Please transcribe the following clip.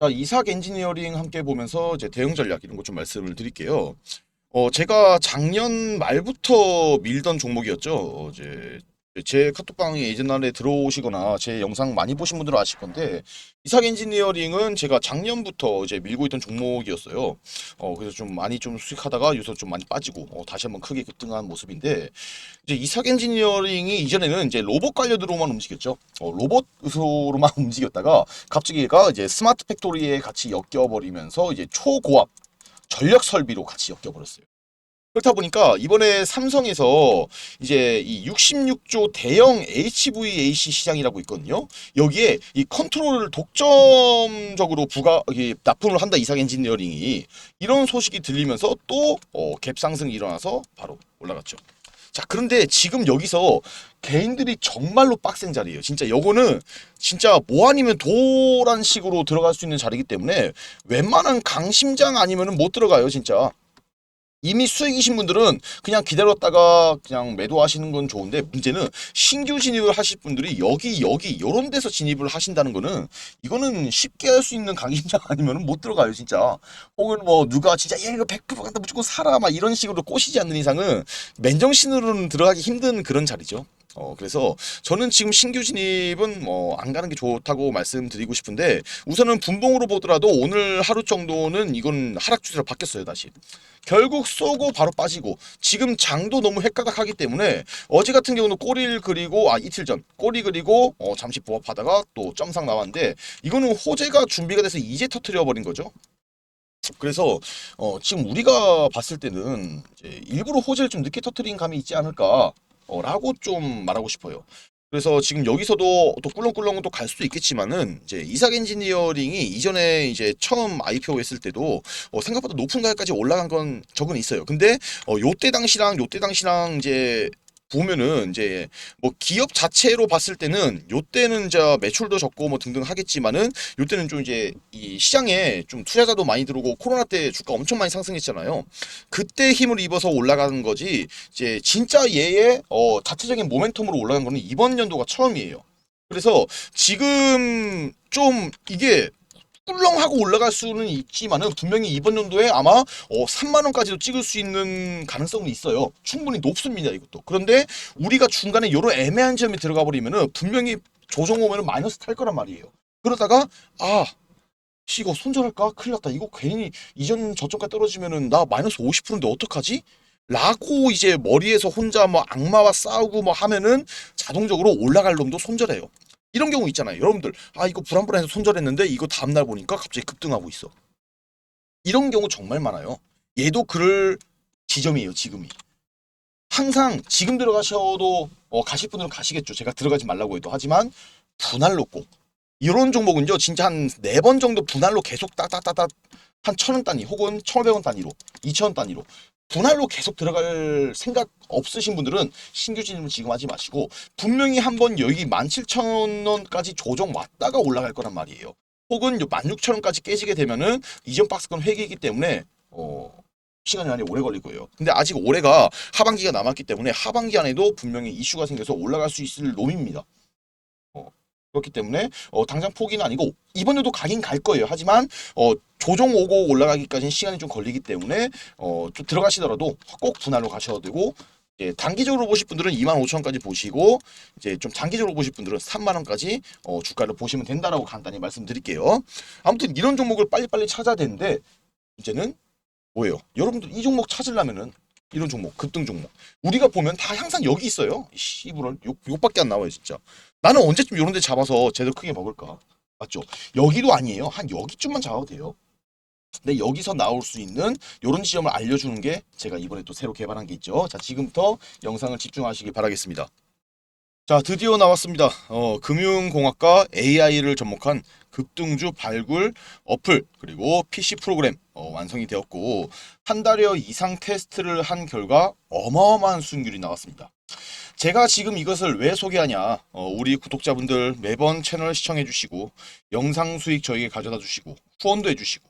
자, 이삭 엔지니어링 함께 보면서 이제 대응 전략 이런 것 좀 말씀을 드릴게요. 어, 제가 작년 말부터 밀던 종목이었죠. 어, 이제 제 카톡방에 예전에 들어오시거나 제 영상 많이 보신 분들은 아실 건데 이삭 엔지니어링은 제가 작년부터 이제 밀고 있던 종목이었어요. 어, 그래서 좀 많이 좀 수익하다가 요새 좀 많이 빠지고 어, 다시 한번 크게 급등한 모습인데 이제 이삭 엔지니어링이 이전에는 이제 로봇 관련으로만 움직였죠. 어, 로봇 으로만 움직였다가 갑자기 얘가 이제 스마트 팩토리에 같이 엮여버리면서 이제 초고압 전력 설비로 같이 엮여버렸어요. 그렇다 보니까 이번에 삼성에서 이제 이 66조 대형 HVAC 시장이라고 있거든요. 여기에 이 컨트롤을 독점적으로 부가 납품을 한다 이삭 엔지니어링이 이런 소식이 들리면서 또 어, 갭 상승이 일어나서 바로 올라갔죠. 자, 그런데 지금 여기서 개인들이 정말로 빡센 자리예요. 진짜 요거는 진짜 뭐 아니면 도란 식으로 들어갈 수 있는 자리이기 때문에 웬만한 강심장 아니면은 못 들어가요, 진짜. 이미 수익이신 분들은 그냥 기다렸다가 그냥 매도하시는 건 좋은데 문제는 신규 진입을 하실 분들이 여기 여기 요런 데서 진입을 하신다는 거는 이거는 쉽게 할 수 있는 강심장 아니면 못 들어가요 진짜. 혹은 뭐 누가 진짜 야 이거 100% 간다 무조건 사라 막 이런 식으로 꼬시지 않는 이상은 맨정신으로는 들어가기 힘든 그런 자리죠 어 그래서 저는 지금 신규 진입은 뭐 안 가는 게 좋다고 말씀드리고 싶은데 우선은 분봉으로 보더라도 오늘 하루 정도는 이건 하락 추세로 바뀌었어요 다시 결국 쏘고 바로 빠지고 지금 장도 너무 헷가닥하기 때문에 어제 같은 경우는 꼬리를 그리고 아 이틀 전 꼬리 그리고 어, 잠시 부합하다가 또 점상 나왔는데 이거는 호재가 준비가 돼서 이제 터트려 버린 거죠. 그래서 어, 지금 우리가 봤을 때는 일부러 호재를 좀 늦게 터트린 감이 있지 않을까 어, 라고 좀 말하고 싶어요. 그래서 지금 여기서도 또 꿀렁꿀렁은 또갈 수도 있겠지만은 이제 이삭 엔지니어링이 이전에 이제 처음 IPO 했을 때도 어, 생각보다 높은 가격까지 올라간 건 적은 있어요. 근데 어, 요때 당시랑 요때 당시랑 이제 보면은 이제 뭐 기업 자체로 봤을 때는 요때는 이제 매출도 적고 뭐 등등 하겠지만은 요때는 좀 이제 이 시장에 좀 투자자도 많이 들어오고 코로나 때 주가 엄청 많이 상승했잖아요. 그때 힘을 입어서 올라가는 거지 이제 진짜 얘의 어 자체적인 모멘텀으로 올라간 거는 이번 연도가 처음이에요. 그래서 지금 좀 이게 꿀렁하고 올라갈 수는 있지만은 분명히 이번 연도에 아마 어 3만 원까지도 찍을 수 있는 가능성은 있어요. 충분히 높습니다 이것도. 그런데 우리가 중간에 이런 애매한 점이 들어가 버리면은 분명히 조정 오면은 마이너스 탈 거란 말이에요. 그러다가 아 씨, 이거 손절할까? 큰일 났다. 이거 괜히 이전 저점까지 떨어지면은 나 마이너스 50%인데 어떡하지? 라고 이제 머리에서 혼자 뭐 악마와 싸우고 뭐 하면은 자동적으로 올라갈 놈도 손절해요. 이런 경우 있잖아요. 여러분들, 아, 이거 불안불안해서 손절했는데 이거 다음날 보니까 갑자기 급등하고 있어. 이런 경우 정말 많아요. 얘도 그럴 지점이에요, 지금이. 항상 지금 들어가셔도 어, 가실 분들은 가시겠죠. 제가 들어가지 말라고 해도. 하지만 분할로 꼭. 이런 종목은요, 진짜 한 네 번 정도 분할로 계속 따따따따 한천 원 단위 혹은 천오백 원 단위로, 이천 원 단위로 분할로 계속 들어갈 생각 없으신 분들은 신규 진입을 지금 하지 마시고 분명히 한번 여기 17,000원까지 조정 왔다가 올라갈 거란 말이에요. 혹은 16,000원까지 깨지게 되면은 이전 박스권 회기이기 때문에 어 시간이 많이 오래 걸릴 거예요. 근데 아직 올해가 하반기가 남았기 때문에 하반기 안에도 분명히 이슈가 생겨서 올라갈 수 있을 놈입니다. 어, 그렇기 때문에 어, 당장 포기는 아니고 이번에도 가긴 갈 거예요. 하지만 어, 조정 오고 올라가기까지는 시간이 좀 걸리기 때문에 어, 좀 들어가시더라도 꼭 분할로 가셔야 되고 이제 단기적으로 보실 분들은 2만 5천 원까지 보시고 이제 좀 장기적으로 보실 분들은 3만 원까지 어, 주가를 보시면 된다라고 간단히 말씀드릴게요. 아무튼 이런 종목을 빨리빨리 찾아야 되는데 이제는 뭐예요? 여러분들 이 종목 찾으려면은 이런 종목 급등 종목 우리가 보면 다 항상 여기 있어요. 씨부럴 욕 욕밖에 안 나와요 진짜. 나는 언제쯤 이런 데 잡아서 제대로 크게 먹을까? 맞죠? 여기도 아니에요. 한 여기쯤만 잡아도 돼요. 근데 여기서 나올 수 있는 이런 지점을 알려주는 게 제가 이번에 또 새로 개발한 게 있죠. 자, 지금부터 영상을 집중하시기 바라겠습니다. 자, 드디어 나왔습니다. 어, 금융공학과 AI를 접목한 급등주 발굴 어플 그리고 PC 프로그램 어, 완성이 되었고 한 달여 이상 테스트를 한 결과 어마어마한 수익률이 나왔습니다. 제가 지금 이것을 왜 소개하냐? 어, 우리 구독자분들 매번 채널 시청해 주시고 영상 수익 저에게 가져다 주시고 후원도 해 주시고